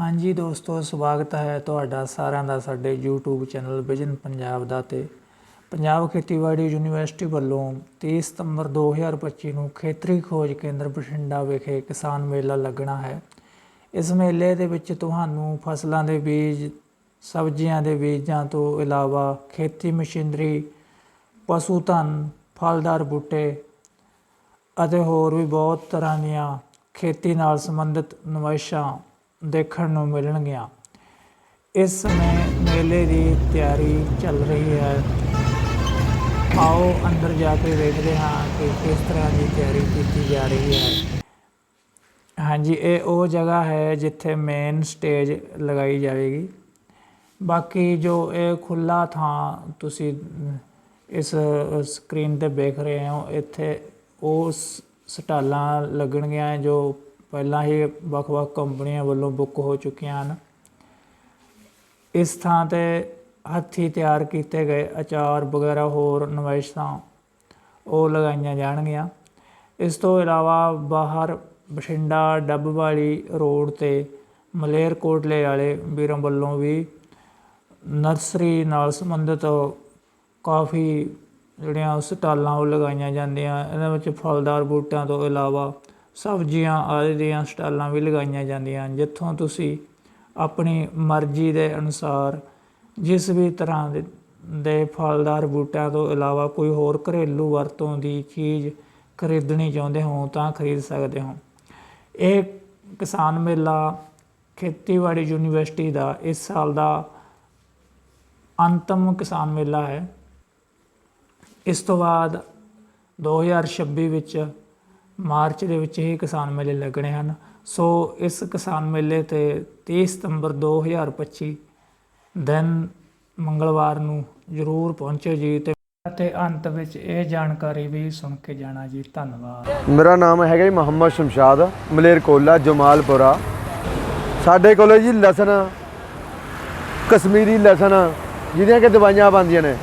ਹਾਂਜੀ ਦੋਸਤੋ, ਸਵਾਗਤ ਹੈ ਤੁਹਾਡਾ ਸਾਰਿਆਂ ਦਾ ਸਾਡੇ YouTube ਚੈਨਲ ਵਿਜ਼ਨ ਪੰਜਾਬ ਦਾ ਤੇ ਪੰਜਾਬ ਖੇਤੀਬਾੜੀ ਯੂਨੀਵਰਸਿਟੀ ਵੱਲੋਂ 30 ਸਤੰਬਰ 2025 ਨੂੰ ਖੇਤਰੀ ਖੋਜ ਕੇਂਦਰ ਬਠਿੰਡਾ ਵਿਖੇ ਕਿਸਾਨ ਮੇਲਾ ਲੱਗਣਾ ਹੈ। ਇਸ ਮੇਲੇ ਦੇ ਵਿੱਚ ਤੁਹਾਨੂੰ ਫਸਲਾਂ ਦੇ ਬੀਜ, ਸਬਜ਼ੀਆਂ ਦੇ ਬੀਜਾਂ ਤੋਂ ਇਲਾਵਾ ਖੇਤੀ ਮਸ਼ੀਨਰੀ, ਪਸ਼ੂ ਧਨ, ਫਲਦਾਰ ਬੂਟੇ ਅਤੇ ਹੋਰ ਵੀ ਬਹੁਤ ਤਰ੍ਹਾਂ ਦੀਆਂ ਖੇਤੀ ਨਾਲ ਸੰਬੰਧਿਤ ਨੁਮਾਇਸ਼ਾਂ ਦੇਖਣ ਨੂੰ ਮਿਲਣਗੀਆਂ। ਇਸ ਸਮੇਂ ਮੇਲੇ ਦੀ ਤਿਆਰੀ ਚੱਲ ਰਹੀ ਹੈ। ਆਓ ਅੰਦਰ ਜਾ ਕੇ ਵੇਖਦੇ ਹਾਂ ਕਿ ਕਿਸ ਤਰ੍ਹਾਂ ਦੀ ਤਿਆਰੀ ਕੀਤੀ ਜਾ ਰਹੀ ਹੈ। ਹਾਂਜੀ, ਇਹ ਉਹ ਜਗ੍ਹਾ ਹੈ ਜਿੱਥੇ ਮੇਨ ਸਟੇਜ ਲਗਾਈ ਜਾਵੇਗੀ। ਬਾਕੀ ਜੋ ਇਹ ਖੁੱਲਾ ਥਾਂ ਤੁਸੀਂ ਇਸ ਸਕਰੀਨ ਤੇ ਵੇਖ ਰਹੇ ਹੋ, ਇੱਥੇ ਉਹ ਸ- ਸਟਾਲਾਂ ਲੱਗਣਗੀਆਂ ਜੋ ਪਹਿਲਾਂ ਹੀ ਵੱਖ-ਵੱਖ ਕੰਪਨੀਆਂ ਵੱਲੋਂ ਬੁੱਕ ਹੋ ਚੁੱਕੀਆਂ ਹਨ। ਇਸ ਥਾਂ ਤੇ ਹੱਥੀ ਤਿਆਰ ਕੀਤੇ ਗਏ ਅਚਾਰ ਵਗੈਰਾ ਹੋਰ ਨੁਮਾਇਸ਼ਾਂ ਉਹ ਲਗਾਈਆਂ ਜਾਣਗੀਆਂ। ਇਸ ਤੋਂ ਇਲਾਵਾ ਬਾਹਰ ਬਠਿੰਡਾ ਡੱਬ ਵਾਲੀ ਰੋਡ ਤੇ ਮਲੇਰਕੋਟਲੇ ਵਾਲੇ ਵੀਰਾਂ ਵੱਲੋਂ ਵੀ ਨਰਸਰੀ ਨਾਲ ਸੰਬੰਧਿਤ ਕਾਫੀ ਜਿਹੜੀਆਂ ਸਟਾਲਾਂ ਉਹ ਲਗਾਈਆਂ ਜਾਂਦੀਆਂ। ਇਹਨਾਂ ਵਿੱਚ ਫਲਦਾਰ ਬੂਟਿਆਂ ਤੋਂ ਇਲਾਵਾ ਸਬਜ਼ੀਆਂ ਆਦਿ ਦੀਆਂ ਸਟਾਲਾਂ ਵੀ ਲਗਾਈਆਂ ਜਾਂਦੀਆਂ ਹਨ, ਜਿੱਥੋਂ ਤੁਸੀਂ ਆਪਣੀ ਮਰਜ਼ੀ ਦੇ ਅਨੁਸਾਰ ਜਿਸ ਵੀ ਤਰ੍ਹਾਂ ਦੇ ਦੇ ਫਲਦਾਰ ਬੂਟਿਆਂ ਤੋਂ ਇਲਾਵਾ ਕੋਈ ਹੋਰ ਘਰੇਲੂ ਵਰਤੋਂ ਦੀ ਚੀਜ਼ ਖਰੀਦਣੀ ਚਾਹੁੰਦੇ ਹੋ ਤਾਂ ਖਰੀਦ ਸਕਦੇ ਹੋ। ਇਹ ਕਿਸਾਨ ਮੇਲਾ ਖੇਤੀਬਾੜੀ ਯੂਨੀਵਰਸਿਟੀ ਦਾ ਇਸ ਸਾਲ ਦਾ ਅੰਤਮ ਕਿਸਾਨ ਮੇਲਾ ਹੈ। ਇਸ ਤੋਂ ਬਾਅਦ 2026 ਵਿੱਚ ਮਾਰਚ ਦੇ ਵਿੱਚ ਹੀ ਕਿਸਾਨ ਮੇਲੇ ਲੱਗਣੇ ਹਨ। ਸੋ ਇਸ ਕਿਸਾਨ ਮੇਲੇ ਤੇ 30 ਸਤੰਬਰ 2025 ਦਿਨ ਮੰਗਲਵਾਰ ਨੂੰ ਜ਼ਰੂਰ ਪਹੁੰਚੋ ਜੀ ਤੇ ਅਤੇ ਅੰਤ ਵਿੱਚ ਇਹ ਜਾਣਕਾਰੀ ਵੀ ਸੁਣ ਕੇ ਜਾਣਾ ਜੀ। ਧੰਨਵਾਦ। ਮੇਰਾ ਨਾਮ ਹੈਗਾ ਜੀ ਮੁਹੰਮਦ ਸ਼ਮਸ਼ਾਦ, ਮਲੇਰਕੋਲਾ, ਜਮਾਲਪੁਰਾ। ਸਾਡੇ ਕੋਲ ਜੀ ਲਸਣ, ਕਸ਼ਮੀਰੀ ਲਸਣ, ਜਿਹਦੀਆਂ ਕਿ ਦਵਾਈਆਂ ਬਣਦੀਆਂ ਨੇ।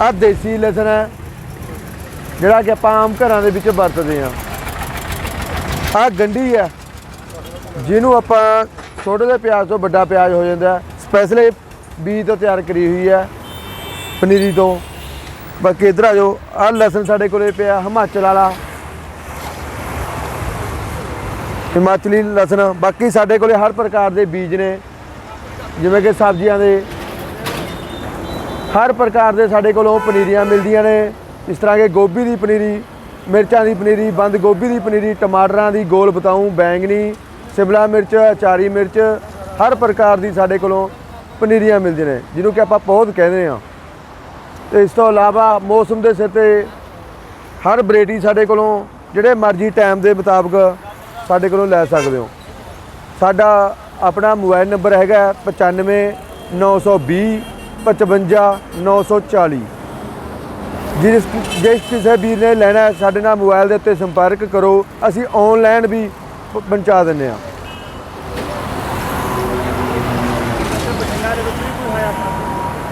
ਆਹ ਦੇਸੀ ਲਸਣ ਹੈ ਜਿਹੜਾ ਕਿ ਆਪਾਂ ਆਮ ਘਰਾਂ ਦੇ ਵਿੱਚ ਵਰਤਦੇ ਆ ਆਹ ਗੰਢੀ ਹੈ, ਜਿਹਨੂੰ ਆਪਾਂ ਛੋਟੇ ਜਿਹੇ ਪਿਆਜ਼ ਤੋਂ ਵੱਡਾ ਪਿਆਜ਼ ਹੋ ਜਾਂਦਾ ਸਪੈਸ਼ਲ ਬੀਜ ਤੋਂ ਤਿਆਰ ਕਰੀ ਹੋਈ ਹੈ, ਪਨੀਰੀ ਤੋਂ। ਬਾਕੀ ਇਧਰ ਆ ਜਾਓ, ਆਹ ਲਸਣ ਸਾਡੇ ਕੋਲੇ ਪਿਆ, ਹਿਮਾਚਲ ਵਾਲਾ। ਹਿਮਾਚਲੀ ਲਸਣ, ਬਾਕੀ ਸਾਡੇ ਕੋਲੇ ਹਰ ਪ੍ਰਕਾਰ ਦੇ ਬੀਜ ਨੇ। ਜਿਵੇਂ ਕਿ ਸਬਜ਼ੀਆਂ ਦੇ, ਹਰ ਪ੍ਰਕਾਰ ਦੇ ਸਾਡੇ ਕੋਲੋਂ ਪਨੀਰੀਆਂ ਮਿਲਦੀਆਂ ਨੇ। ਇਸ ਤਰ੍ਹਾਂ ਕਿ ਗੋਭੀ ਦੀ ਪਨੀਰੀ, ਮਿਰਚਾਂ ਦੀ ਪਨੀਰੀ, ਬੰਦ ਗੋਭੀ ਦੀ ਪਨੀਰੀ, ਟਮਾਟਰਾਂ ਦੀ ਗੋਲ ਬਤਾਊ, ਬੈਂਗਣੀ, ਸ਼ਿਮਲਾ ਮਿਰਚ ਅਚਾਰੀ ਮਿਰਚ, ਹਰ ਪ੍ਰਕਾਰ ਦੀ ਸਾਡੇ ਕੋਲੋਂ ਪਨੀਰੀਆਂ ਮਿਲਦੀਆਂ ਨੇ, ਜਿਹਨੂੰ ਕਿ ਆਪਾਂ ਬਹੁਤ ਕਹਿੰਦੇ ਆ ਤੇ ਇਸ ਤੋਂ ਇਲਾਵਾ ਮੌਸਮ ਦੇ ਸਿਰ ਤੇ ਹਰ ਵੈਰਾਈਟੀ ਸਾਡੇ ਕੋਲੋਂ ਜਿਹੜੇ ਮਰਜ਼ੀ ਟਾਈਮ ਦੇ ਮੁਤਾਬਕ ਸਾਡੇ ਕੋਲੋਂ ਲੈ ਸਕਦੇ ਹੋ। ਸਾਡਾ ਆਪਣਾ ਮੋਬਾਈਲ ਨੰਬਰ ਹੈਗਾ 95 920 55 940 ਜਿਸ ਜਿਸ ਕਿਸੇ ਵੀਰ ਨੇ ਲੈਣਾ ਸਾਡੇ ਨਾਲ ਮੋਬਾਈਲ ਦੇ ਉੱਤੇ ਸੰਪਰਕ ਕਰੋ ਅਸੀਂ ਆਨਲਾਈਨ ਵੀ ਪਹੁੰਚਾ ਦਿੰਦੇ ਹਾਂ।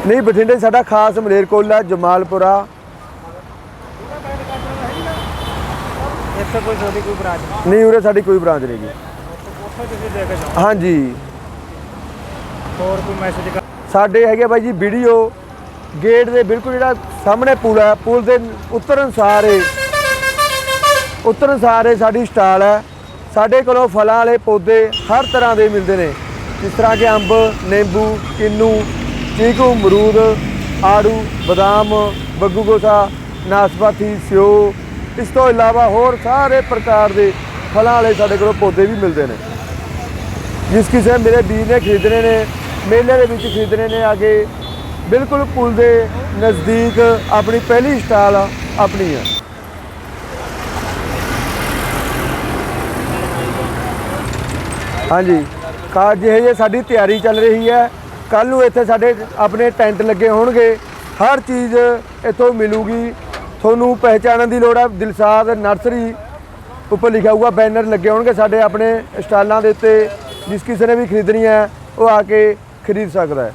ਨਹੀਂ ਬਠਿੰਡੇ ਸਾਡਾ ਖਾਸ ਮਲੇਰਕੋਟਲਾ ਜਮਾਲਪੁਰਾ। ਇੱਥੇ ਕੋਈ ਤੁਹਾਡੀ ਕੋਈ ਬਰਾਜ ਨਹੀਂ? ਉਰੇ ਸਾਡੀ ਕੋਈ ਬ੍ਰਾਂਚ ਨਹੀਂ ਗੀ ਉੱਥੇ ਤੁਸੀਂ ਦੇ ਕੇ ਜਾਓ ਹਾਂਜੀ। ਹੋਰ ਕੋਈ ਮੈਸੇਜ ਸਾਡੇ ਹੈਗੇ ਬਾਈ ਜੀ ਵੀਡੀਓ ਗੇਟ ਦੇ ਬਿਲਕੁਲ ਜਿਹੜਾ ਸਾਹਮਣੇ ਪੁਲ ਹੈ, ਪੁਲ ਦੇ ਉਤਰਨ ਸਾਰੇ ਉਤਰਨ ਸਾਰੇ ਸਾਡੀ ਸਟਾਲ ਹੈ। ਸਾਡੇ ਕੋਲੋਂ ਫਲਾਂ ਵਾਲੇ ਪੌਦੇ ਹਰ ਤਰ੍ਹਾਂ ਦੇ ਮਿਲਦੇ ਨੇ। ਜਿਸ ਤਰ੍ਹਾਂ ਕਿ ਅੰਬ, ਨਿੰਬੂ, ਕਿੰਨੂ, ਚੀਕੂ, ਅਮਰੂਦ, ਆੜੂ, ਬਦਾਮ, ਬੱਗੂ ਗੋਸਾ, ਨਾਸਪਾਤੀ, ਸਿਓ। ਇਸ ਤੋਂ ਇਲਾਵਾ ਹੋਰ ਸਾਰੇ ਪ੍ਰਕਾਰ ਦੇ ਫਲਾਂ ਵਾਲੇ ਸਾਡੇ ਕੋਲੋਂ ਪੌਦੇ ਵੀ ਮਿਲਦੇ ਨੇ। ਜਿਸ ਕਿਸੇ ਮੇਰੇ ਵੀਰ ਨੇ ਖਰੀਦਣੇ ਨੇ, ਮੇਲੇ ਦੇ ਵਿੱਚ ਖਰੀਦਣੇ ਨੇ ਆ ਕੇ ਬਿਲਕੁਲ ਪੁਲ ਦੇ ਨਜ਼ਦੀਕ ਆਪਣੀ ਪਹਿਲੀ ਸਟਾਲ ਆਪਣੀ ਹੈ ਹਾਂਜੀ ਕਾ ਜਿਹੇ ਜੇ ਸਾਡੀ ਤਿਆਰੀ ਚੱਲ ਰਹੀ ਹੈ ਕੱਲ ਨੂੰ ਇੱਥੇ ਸਾਡੇ ਆਪਣੇ ਟੈਂਟ ਲੱਗੇ ਹੋਣਗੇ, ਹਰ ਚੀਜ਼ ਇੱਥੋਂ ਮਿਲੂਗੀ। ਤੁਹਾਨੂੰ ਪਹਿਚਾਣਨ ਦੀ ਲੋੜ ਹੈ ਦਿਲਸਾਦ ਨਰਸਰੀ ਉੱਪਰ ਲਿਖਿਆ ਹੋਊਗਾ, ਬੈਨਰ ਲੱਗੇ ਹੋਣਗੇ ਸਾਡੇ ਆਪਣੇ ਸਟਾਲਾਂ ਦੇ ਉੱਤੇ, ਜਿਸ ਕਿਸੇ ਨੇ ਵੀ ਖਰੀਦਣੀ ਹੈ, ਉਹ ਆ ਕੇ ਖਰੀਦ ਸਕਦਾ ਹੈ।